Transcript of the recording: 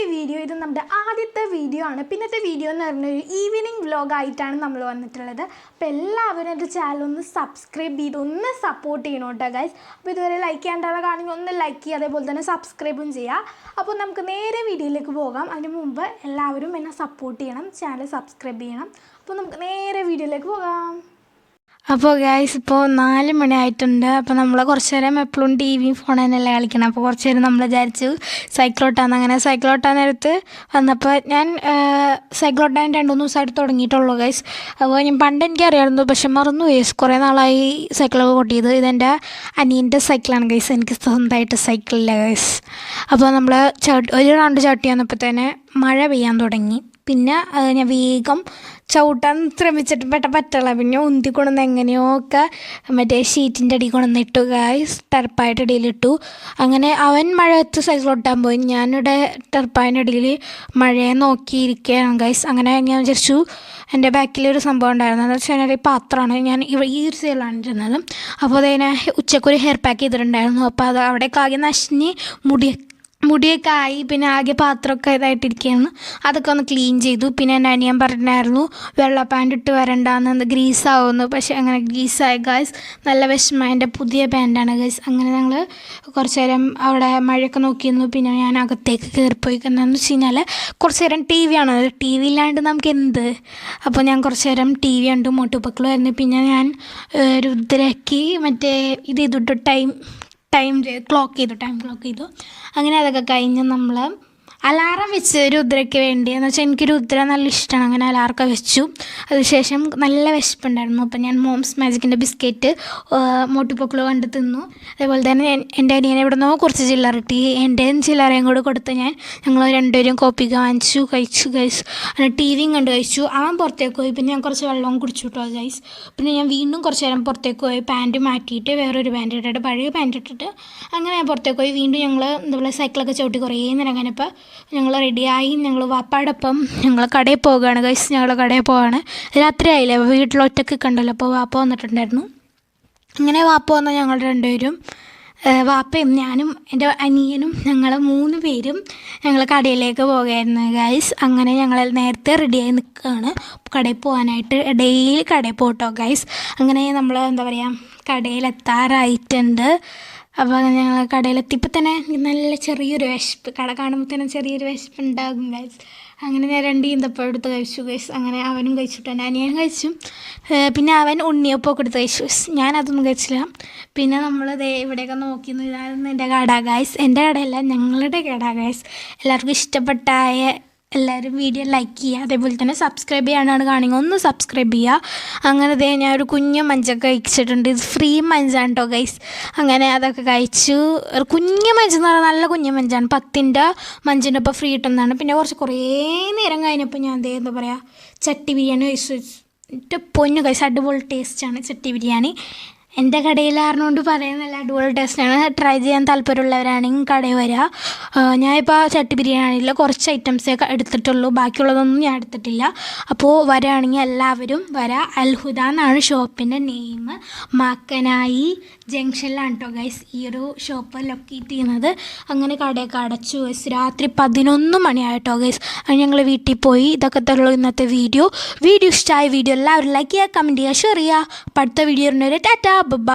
ഈ വീഡിയോ ഇത് നമ്മുടെ ആദ്യത്തെ വീഡിയോ ആണ്. പിന്നത്തെ വീഡിയോ എന്ന് പറഞ്ഞ ഒരു ഈവനിങ് വ്ലോഗ് ആയിട്ടാണ് നമ്മൾ വന്നിട്ടുള്ളത്. അപ്പോൾ എല്ലാവരും എന്റെ ചാനൽ ഒന്ന് സബ്സ്ക്രൈബ് ചെയ്ത് ഒന്ന് സപ്പോർട്ട് ചെയ്യണം കേട്ടോ ഗൈസ് അപ്പോൾ ഇതുവരെ ലൈക്ക് ചെയ്യാണ്ടാണ് കാണുമെങ്കിൽ ഒന്ന് ലൈക്ക് ചെയ്യുക അതേപോലെ തന്നെ സബ്സ്ക്രൈബും ചെയ്യുക. അപ്പോൾ നമുക്ക് നേരെ വീഡിയോയിലേക്ക് പോകാം. അതിന് മുമ്പ് എല്ലാവരും എന്നെ സപ്പോർട്ട് ചെയ്യണം ചാനൽ സബ്സ്ക്രൈബ് ചെയ്യണം. അപ്പോൾ നമുക്ക് നേരെ വീഡിയോയിലേക്ക് പോകാം. അപ്പോൾ ഗൈസ് ഇപ്പോൾ നാല് മണി ആയിട്ടുണ്ട് അപ്പോൾ നമ്മൾ കുറച്ച് നേരം എപ്പോഴും ടി വിയും ഫോൺ തന്നെയല്ലേ കളിക്കണം. അപ്പോൾ കുറച്ച് നേരം നമ്മൾ വിചാരിച്ചു സൈക്കിളോട്ടാന്ന് അങ്ങനെ സൈക്കിളോട്ടാൻ നേരത്ത് വന്നപ്പോൾ ഞാൻ സൈക്കിളോട്ടാൻ രണ്ട് മൂന്ന് ദിവസമായിട്ട് തുടങ്ങിയിട്ടുള്ളൂ ഗൈസ് അപ്പോൾ ഞാൻ പണ്ട് എനിക്ക് അറിയാമായിരുന്നു പക്ഷെ മറന്നു ഗൈസ് കുറേ നാളായി സൈക്കിളൊക്കെ കൊട്ടിയത്. ഇതെന്റെ അനിയന്റെ സൈക്കിളാണ് ഗൈസ് എനിക്ക് സ്വന്തമായിട്ട് സൈക്കിളില്ല ഗൈസ് അപ്പോൾ നമ്മൾ ഒരു റൗണ്ട് ചവിട്ടി വന്നപ്പോൾ തന്നെ മഴ പെയ്യാൻ തുടങ്ങി. പിന്നെ ഞാൻ വേഗം ചവിട്ടാൻ ശ്രമിച്ചിട്ട് പെട്ട പറ്റുള്ള പിന്നെ ഉന്തി കൊണ്ടുവന്ന് എങ്ങനെയൊക്കെ മറ്റേ ഷീറ്റിന്റെ അടി കൊണ്ടുവന്നിട്ടു ഗായ്സ് ടെർപ്പായിട്ട് ഇടയിലിട്ടു അങ്ങനെ അവൻ മഴയത്ത് സൈക്കിൾ ഓട്ടാൻ പോയി. ഞാനിവിടെ ടെർപ്പായിന്റെ ഇടയിൽ മഴയെ നോക്കിയിരിക്കുകയാണ് ഗൈസ് അങ്ങനെ ഞാൻ വിചാരിച്ചു എന്റെ ബാക്കിൽ ഒരു സംഭവം ഉണ്ടായിരുന്നു. എന്ന് വെച്ചാൽ ഒരു പാത്രമാണ് ഞാൻ ഈ ഒരു സൈഡിലാണ് ഇരുന്നത് അപ്പോൾ അതിനെ ഉച്ചക്കൊരു ഹെയർ പാക്ക് ചെയ്തിട്ടുണ്ടായിരുന്നു. അപ്പോൾ അത് അവിടെ കാകി നശിഞ്ഞ് മുടി മുടിയൊക്കെ ആയി പിന്നെ ആകെ പാത്രമൊക്കെ ഇതായിട്ടിരിക്കുകയാണ്. അതൊക്കെ ഒന്ന് ക്ലീൻ ചെയ്തു. പിന്നെ എന്റെ അനിയൻ പറഞ്ഞിട്ടുണ്ടായിരുന്നു വെള്ള പാന്റ് ഇട്ട് വരണ്ടാന്ന് ഗ്രീസ് ഗ്രീസാവുമെന്ന് പക്ഷേ അങ്ങനെ ഗ്രീസായ ഗായ്സ് നല്ല വിഷമം എന്റെ പുതിയ പാന്റാണ് ഗൈസ് അങ്ങനെ ഞങ്ങൾ കുറച്ച് നേരം അവിടെ മഴയൊക്കെ നോക്കിയിരുന്നു. പിന്നെ ഞാൻ അകത്തേക്ക് കയറിപ്പോയി. എന്താണെന്ന് വെച്ച് കഴിഞ്ഞാൽ കുറച്ച് നേരം ടി വി ആണ് ടി വി ഇല്ലാണ്ട് നമുക്ക് എന്ത്? അപ്പോൾ ഞാൻ കുറച്ച് നേരം ടി വി കണ്ടു മോട്ടുപക്കളായിരുന്നു പിന്നെ ഞാൻ രുദ്രയ്ക്ക് മറ്റേ ഇത് ഇതിട്ട് ടൈം ടൈം ക്ലോക്ക് ചെയ്തു ടൈം ക്ലോക്ക് ചെയ്തു. അങ്ങനെ അതൊക്കെ കഴിഞ്ഞ് നമ്മൾ അലാറം വെച്ച് രുദ്രയ്ക്ക് വേണ്ടി. എന്ന് വെച്ചാൽ എനിക്ക് രുദ്ര നല്ല ഇഷ്ടമാണ് അങ്ങനെ അലാറൊക്കെ വെച്ചു. അതിനുശേഷം നല്ല വിശപ്പുണ്ടായിരുന്നു. അപ്പം ഞാൻ മോംസ് മാജിക്കിന്റെ ബിസ്ക്കറ്റ് മോട്ടിപ്പൊക്കിളോ കണ്ട് തിന്നു. അതേപോലെ തന്നെ ഞാൻ എന്റെ അനിയനെ ഇവിടെ നിന്നോ കുറച്ച് ചില്ലറ കിട്ടി. എന്റെയും ചില്ലറയും കൂടെ കൊടുത്ത് ഞാൻ ഞങ്ങൾ രണ്ടുപേരും കോപ്പിക്ക് വാങ്ങിച്ചു കഴിച്ചു കഴിച്ചു അങ്ങനെ ടി വിയും കണ്ട് കഴിച്ചു. അവൻ പുറത്തേക്ക് പോയി. പിന്നെ ഞാൻ കുറച്ച് വെള്ളവും കുടിച്ചു കേട്ടോ ഗൈസ് പിന്നെ ഞാൻ വീണ്ടും കുറച്ച് നേരം പുറത്തേക്ക് പോയി. പാന്റ് മാറ്റിയിട്ട് വേറൊരു പാന്റ് ഇട്ടിട്ട് പഴയ പാന്റ് ഇട്ടിട്ട് അങ്ങനെ ഞാൻ പുറത്തേക്ക് പോയി. വീണ്ടും ഞങ്ങൾ എന്താ പറയുക സൈക്കിളൊക്കെ ചവിട്ടി കുറേ നേരം. കഴിഞ്ഞപ്പോൾ ഞങ്ങൾ റെഡിയായി. ഞങ്ങൾ വാപ്പാടൊപ്പം ഞങ്ങൾ കടയിൽ പോവുകയാണ്. ഗൈസ് ഞങ്ങൾ കടയിൽ പോവാണ്. രാത്രി ആയില്ലേ അപ്പോൾ വീട്ടിൽ ഒറ്റയ്ക്ക് കണ്ടല്ലോ. അപ്പോൾ വാപ്പ വന്നിട്ടുണ്ടായിരുന്നു. ഇങ്ങനെ വാപ്പ വന്ന. ഞങ്ങൾ രണ്ടുപേരും വാപ്പയും ഞാനും എന്റെ അനിയനും ഞങ്ങൾ മൂന്ന് പേരും ഞങ്ങൾ കടയിലേക്ക് പോകുമായിരുന്നു ഗൈസ് അങ്ങനെ ഞങ്ങൾ നേരത്തെ റെഡിയായി നിൽക്കുകയാണ്. കടയിൽ പോകാനായിട്ട് ഡെയിലി കടയിൽ പോട്ടോ ഗൈസ് അങ്ങനെ നമ്മൾ എന്താ പറയുക കടയിലെത്താറായിട്ടുണ്ട് അപ്പോൾ ഞങ്ങൾ കടയിലെത്തിയപ്പോൾ തന്നെ നല്ല ചെറിയൊരു വിശപ്പ്. കട കാണുമ്പോൾ തന്നെ ചെറിയൊരു വിശപ്പ് ഉണ്ടാകും ഗൈസ് അങ്ങനെ ഞാൻ രണ്ട് ഈന്തപ്പം എടുത്ത് കഴിച്ചു ഗൈസ് അങ്ങനെ അവനും കഴിച്ചിട്ട് തന്നെ അനിയനും കഴിച്ചു. പിന്നെ അവൻ ഉണ്ണിയപ്പം എടുത്ത് കഴിച്ചു ഞാനതൊന്നും കഴിച്ചില്ല. പിന്നെ നമ്മൾ ദേ ഇവിടെയൊക്കെ നോക്കി ഇതായിരുന്നു എന്റെ കട ഗൈസ് എന്റെ കടയല്ല ഞങ്ങളുടെ കട ഗൈസ് എല്ലാവർക്കും ഇഷ്ടപ്പെട്ടായ എല്ലാവരും വീഡിയോ ലൈക്ക് ചെയ്യുക. അതേപോലെ തന്നെ സബ്സ്ക്രൈബ് ചെയ്യാനാണ് കാണുക. ഒന്ന് സബ്സ്ക്രൈബ് ചെയ്യുക. അങ്ങനെ ദേ ഞാൻ ഒരു കുഞ്ഞു മഞ്ചൊക്കെ കഴിച്ചിട്ടുണ്ട്. ഇത് ഫ്രീ മഞ്ചാണ് കേട്ടോ ഗൈസ് അങ്ങനെ അതൊക്കെ കഴിച്ചു. ഒരു കുഞ്ഞു മഞ്ച് എന്ന് പറഞ്ഞാൽ നല്ല കുഞ്ഞു മഞ്ചാണ്. പത്തിന്റെ മഞ്ചിന്റെ ഒപ്പം ഫ്രീ കിട്ടുന്നതാണ്. പിന്നെ കുറച്ച് കുറേ നേരം കഴിഞ്ഞപ്പോൾ ഞാൻ ദേ എന്താ പറയുക ചട്ടി ബിരിയാണി കഴിച്ചു. എന്റെ പൊന്നു കഴിച്ചു അടിപൊളി ടേസ്റ്റാണ് ചട്ടി ബിരിയാണി. എന്റെ കടയിലാറിനോണ്ട് പറയുന്ന നല്ല അടിപൊളി ടേസ്റ്റാണ് ട്രൈ ചെയ്യാൻ താല്പര്യമുള്ളവരാണെങ്കിൽ കടയിൽ വരിക ഞാനിപ്പോൾ ചട്ടി ബിരിയാണിയിൽ കുറച്ച് ഐറ്റംസേ എടുത്തിട്ടുള്ളൂ. ബാക്കിയുള്ളതൊന്നും ഞാൻ എടുത്തിട്ടില്ല. അപ്പോൾ വരാണെങ്കിൽ എല്ലാവരും വരാം. അൽഹുദ എന്നാണ് ഷോപ്പിന്റെ നെയിം മാക്കനായി ജംഗ്ഷനിലാണ് കേട്ടോ ഗൈസ് ഈ ഒരു ഷോപ്പ് ലൊക്കേറ്റ് ചെയ്യുന്നത്. അങ്ങനെ കടയൊക്കെ അടച്ചു ഗൈസ് രാത്രി പതിനൊന്ന് മണിയായിട്ടോ ഗൈസ് അത് ഞങ്ങൾ വീട്ടിൽ പോയി. ഇതൊക്കെ തരുള്ളൂ ഇന്നത്തെ വീഡിയോ വീഡിയോ ഇഷ്ടമായ വീഡിയോ എല്ലാവരും ലൈക്ക് ചെയ്യുക കമന്റ് ചെയ്യുക ഷെയർ ചെയ്യുക. അടുത്ത വീഡിയോ ടാറ്റാ. ബൈ